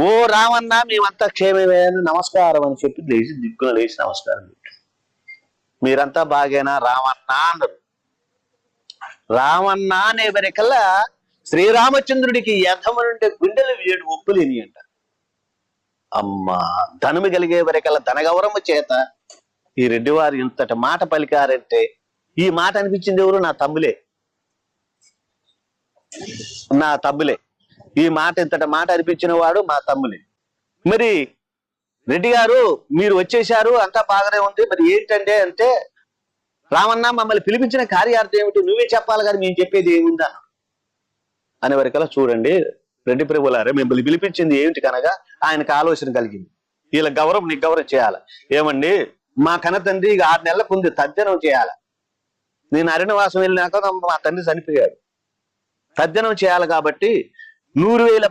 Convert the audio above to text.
ఓ రామన్న మేమంతా క్షేమమే అని నమస్కారం అని చెప్పి లేచి దిక్కున లేచి నమస్కారం పెట్టు మీరంతా బాగేనా? రామన్న అన్నారు. రామన్న అనే వరకల్లా శ్రీరామచంద్రుడికి యథమనుంటే గుండెలు ఏడు ఒప్పులేని అంట. అమ్మా ధనుము కలిగే వరకల్లా ధనగౌరమ్మ చేత ఈ రెడ్డివారు ఇంతటి మాట పలికారంటే ఈ మాట అనిపించింది ఎవరు? నా తమ్ములే. నా తమ్ములే. ఈ మాట ఇంతటి మాట అనిపించిన వాడు మా తమ్ముని. మరి రెడ్డి గారు మీరు వచ్చేశారు అంతా బాగానే ఉంది. మరి ఏంటంటే అంటే రామన్న మమ్మల్ని పిలిపించిన కార్యార్థం ఏమిటి? నువ్వే చెప్పాలి కానీ మేము చెప్పేది ఏముందా? అనే వరకలా చూడండి రెడ్డి ప్రభులారే మిమ్మల్ని పిలిపించింది ఏమిటి కనుక ఆయనకు ఆలోచన కలిగింది. వీళ్ళ గౌరవం నీకు గౌరవం చేయాలి. ఏమండి? మా కన్న తండ్రి ఇక ఆరు నెలలకు ఉంది తద్జనం చేయాలి. నేను అరణ్యవాసం వెళ్ళినాక మా తండ్రి చనిపోయాడు. తద్జనం చేయాలి కాబట్టి నూరు వేల